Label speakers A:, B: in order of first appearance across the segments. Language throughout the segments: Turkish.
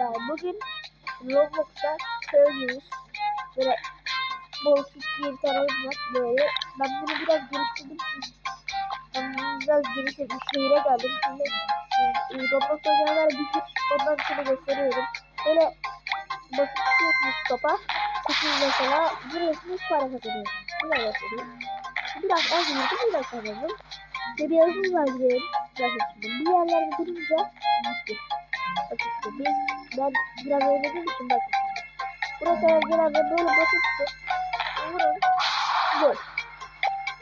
A: arkadaşlar bugün Roblox'ta söylüyoruz. Böyle bol kick diye bir tane var böyle. Ben bunu biraz geliştirdim. Ben bunu biraz geliştirdim. Şehire geldim. Şimdi e, Roblox oynayanlar bitir. Ondan sonra gösteriyorum. Böyle basıp tutuyorsunuz topa. Sekiz mesela vuruyorsunuz para kazanıyorsunuz. Bunu göstereyim. Biraz az vurdum biraz kazandım. Ve bir yazımız var gidelim. Şimdi bir yerlerde durunca gitti. Bak işte biz ben biraz oynadığım için bak. Buraya kadar genelde böyle basit tutup vurun. Gol.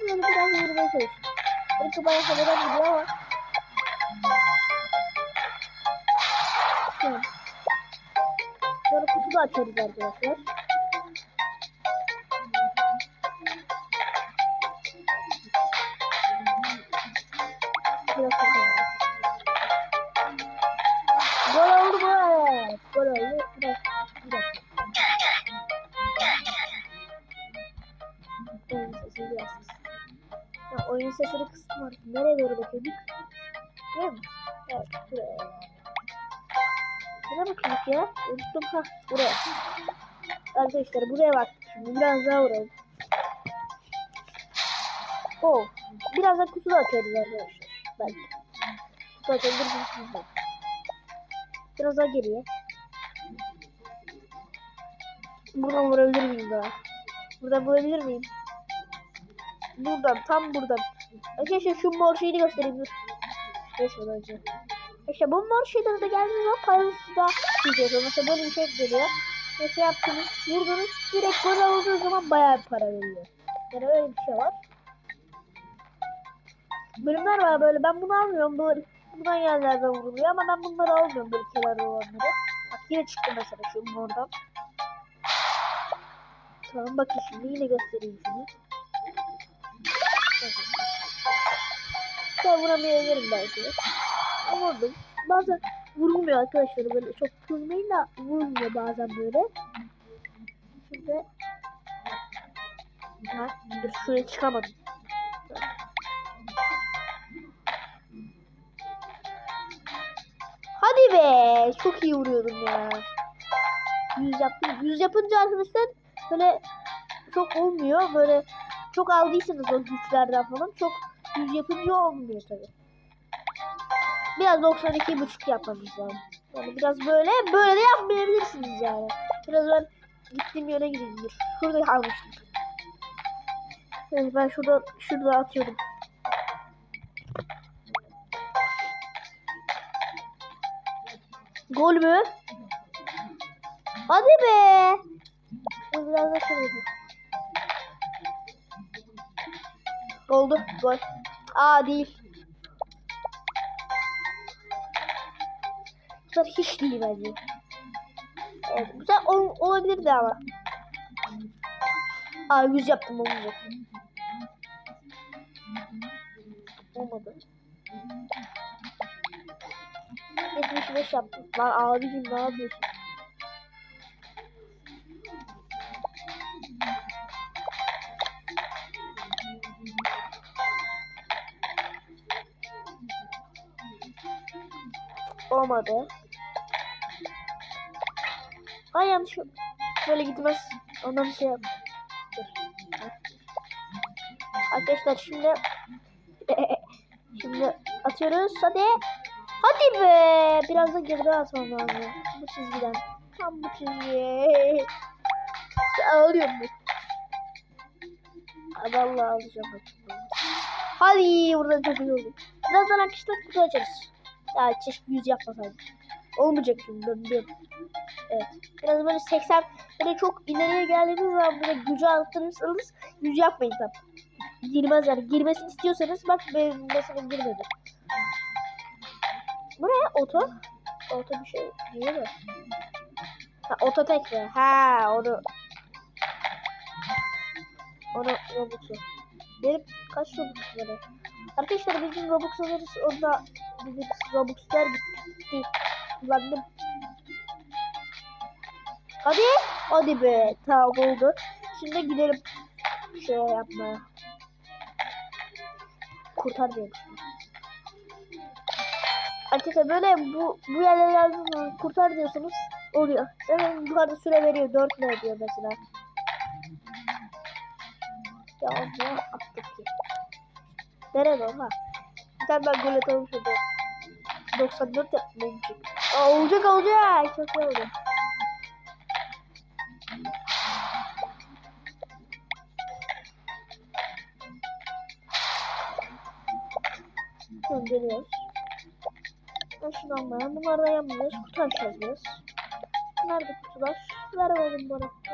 A: Böyle biraz vurmaya çalışın. Belki bana sonradan gidiyor ama. Tamam. Sonra kutuyu açıyoruz arkadaşlar. Sesini kısmı var. Nereye doğru bakıyorduk? Buraya mı? Evet, buraya. Nereye bakıyorduk ya? Unuttum ha. Buraya. Arkadaşlar buraya bak. Şimdi biraz daha vuralım. Oh. Birazdan kutu açarız arkadaşlar. Belki. Kutu açabilirsiniz bizden. Biraz daha geriye. Buradan vurabilir miyim daha? Buradan vurabilir miyim? Buradan, tam buradan. Arkadaşlar şu mor şeyi göstereyim dur. Geçmeden önce. İşte bu mor şeyden de geldiğiniz zaman parası da gidiyor. Mesela böyle bir şey geliyor. Mesela yaptınız, vurdunuz, direkt gol olduğu zaman bayağı bir para veriyor. Yani öyle bir şey var. Bölümler var böyle ben bunu almıyorum böyle buradan yerlerden vuruluyor ama ben bunları almıyorum böyle kenarda olanları. Bak yine çıktı mesela şu oradan. Tamam bakın şimdi yine göstereyim şunu. Ben vuramayabilirim belki. Vurdum. Bazen vurulmuyor arkadaşlar böyle çok kızmayın da vurulmuyor bazen böyle. Şimdi ha, dur şuraya çıkamadım. Hadi be. Çok iyi vuruyordum ya. Yüz yaptım. Yüz yapınca arkadaşlar böyle çok olmuyor. Böyle çok aldıysanız o güçlerden falan çok yüz yapınca olmuyor tabi. Biraz 92,5 yapmanız lazım. Yani biraz böyle böyle de yapmayabilirsiniz yani. Biraz ben gittiğim yöne gideyim. Şurada almıştım. Evet ben şurada şurada atıyorum. Gol mü? Hadi be. Biraz da şöyle. Oldu. Gol. Aa değil. Güzel hiç değil bence. Evet, güzel ol, olabilirdi ama. Aa yüz yaptım olmayacak. Olmadı. 75 yaptım. Lan abicim ne yapıyorsun? Olmadı. Ay yanlış. Böyle gitmez. Ondan bir şey yap. Arkadaşlar şimdi şimdi atıyoruz. Hadi. Hadi be. Biraz da geride atmam lazım. Bu çizgiden. Tam bu çizgiye. Ağlıyorum. Ay vallahi alacağım. Hadi burada çok iyi oldu. Birazdan arkadaşlar kutu açarız. Ya keşke yüz yapmasaydım. Olmayacak çünkü ben biliyorum. Evet. Biraz böyle 80 böyle çok ileriye geldiğiniz zaman böyle gücü arttırırsanız yüz yapmayın tam. Girmez yani. Girmesini istiyorsanız bak benim mesela girmedi. Bu ne? Oto? Oto bir şey değil mi? Ha oto tek mi? Ha onu onu Robux'u. Benim kaç Robux var? Arkadaşlar gün Robux alırız. Onda bugün Robux'lar gitti. Kullandım. Hadi. Hadi be. Tamam oldu. Şimdi gidelim. Şey yapmaya. Kurtar diyorum. Arkadaşlar böyle bu bu yerlere zaman kurtar diyorsunuz oluyor. Hemen yukarıda süre veriyor 4 ne diyor mesela. Ya ne attık ki? Nerede o ha? Bir tane ben gol atalım şurada. 94 yapmayın çünkü. Aa, olacak olacak. Çok iyi oldu. Gönderiyoruz. Ben şunu almayalım. Bunları da yapmıyoruz. Kutu açacağız. Nerede kutular? Ver oğlum bana kutu.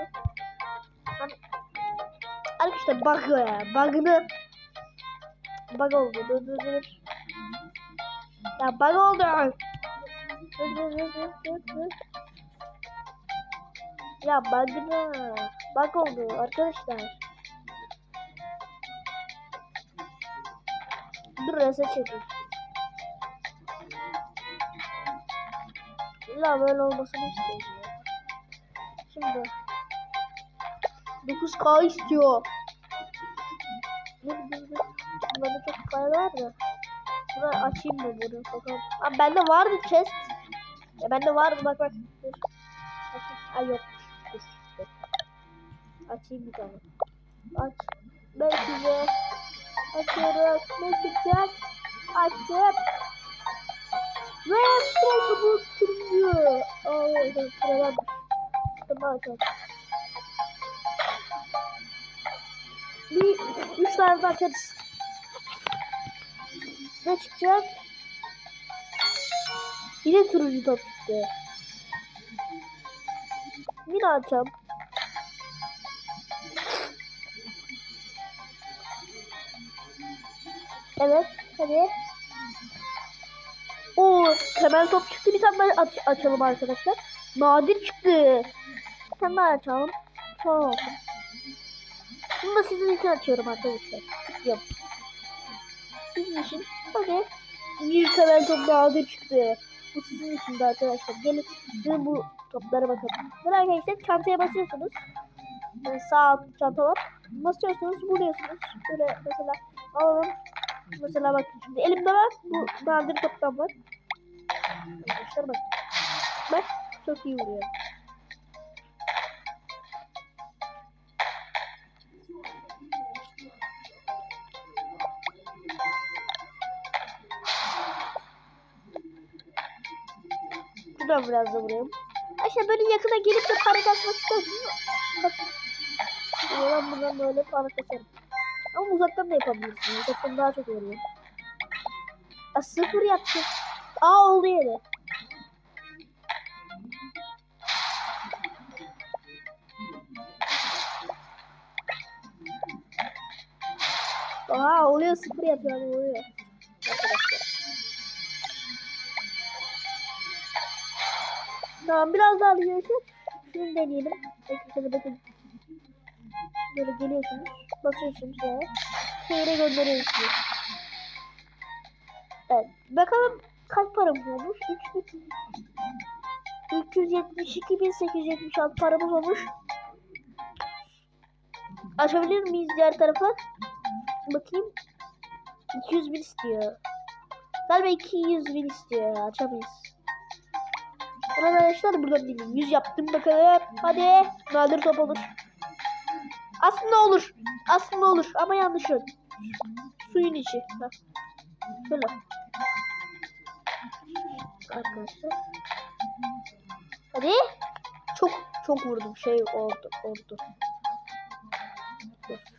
A: Arkadaşlar bug ya. Bug'ını Bug oldu. Dur dur dur. Ya bug oldu. Dur dur dur. Ya bug'ını. Bug oldu arkadaşlar. Dur reset çekeyim. İlla böyle olmasını istiyorum. Şimdi 9K istiyor. Dur dur dur. Bende çok para var da. Bunu açayım mı bunu bakalım. Aa bende vardı chest. Ya bende vardı bak bak. Dur. Ay yok. Dur. dur. Açayım bir tane. Aç. Ben size açıyoruz. Ne çıkacak? Açtım. Ve sürekli bu sürüyor. Aa evet sıralanmış. Tamam açalım. Bir üç tane daha açarız. Ne çıkacak? Yine turuncu top çıktı. Yine açacağım. Evet, hadi. Oo, temel top çıktı. Bir tane aç açalım arkadaşlar. Nadir çıktı. Bir tane daha açalım. Son olsun. Bunu da sizin için açıyorum arkadaşlar. Tıklıyorum. Sizin için. Hadi. Bir temel top nadir çıktı. Bu sizin için de arkadaşlar. Gelin size bu toplara bakalım. Böyle arkadaşlar çantaya basıyorsunuz. Yani sağ alt çanta var. Basıyorsunuz, vuruyorsunuz. Böyle mesela alalım. Mesela bakın şimdi elimde var. Bu nadir toptan var. Arkadaşlar bak. Bak çok iyi vuruyor. Şuradan biraz da vurayım. Ayşe böyle yakına gelip de para kasmak istiyorsunuz. Ben buradan böyle para kasarım. Ama uzaktan da yapabilirsiniz. Uzaktan daha çok vuruyor. Aa, sıfır yaptım. Aa oldu yeri. Aa oluyor sıfır yapıyor oluyor. Tamam biraz daha arkadaşlar. Şunu deneyelim. Arkadaşlar bakın. Böyle geliyorsunuz. Basıyorsunuz ya. Şehre gönderiyorsunuz. Evet. Bakalım kaç paramız olmuş? 372.876 paramız olmuş. Açabilir miyiz diğer tarafa? Bakayım. 200 bin istiyor. Galiba 200 bin istiyor ya. Açamayız. Arkadaşlar buradan benim 100 yaptım bakalım. Hadi. Nadir top olur. Aslında olur. Aslında olur ama yanlış yön. Suyun içi. Heh. Şöyle. Arkadaşlar. Hadi. Çok çok vurdum. Şey oldu. Oldu.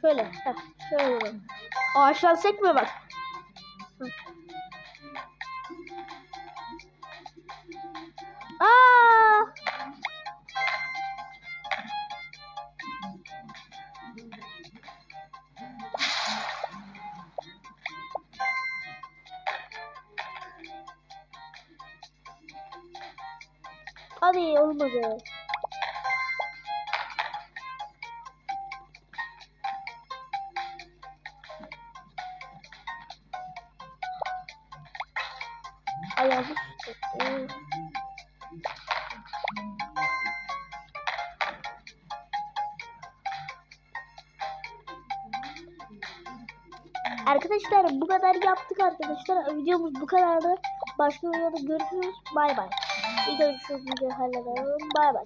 A: Şöyle. Heh. Şöyle vuralım. Ağaçtan sekme bak. Heh. Aa! Hadi olmadı. Arkadaşlar bu kadar yaptık arkadaşlar. Videomuz bu kadardı. Başka videoda görüşürüz. Bay bay. Bir görüşürüz. Hallederim. Bay bay.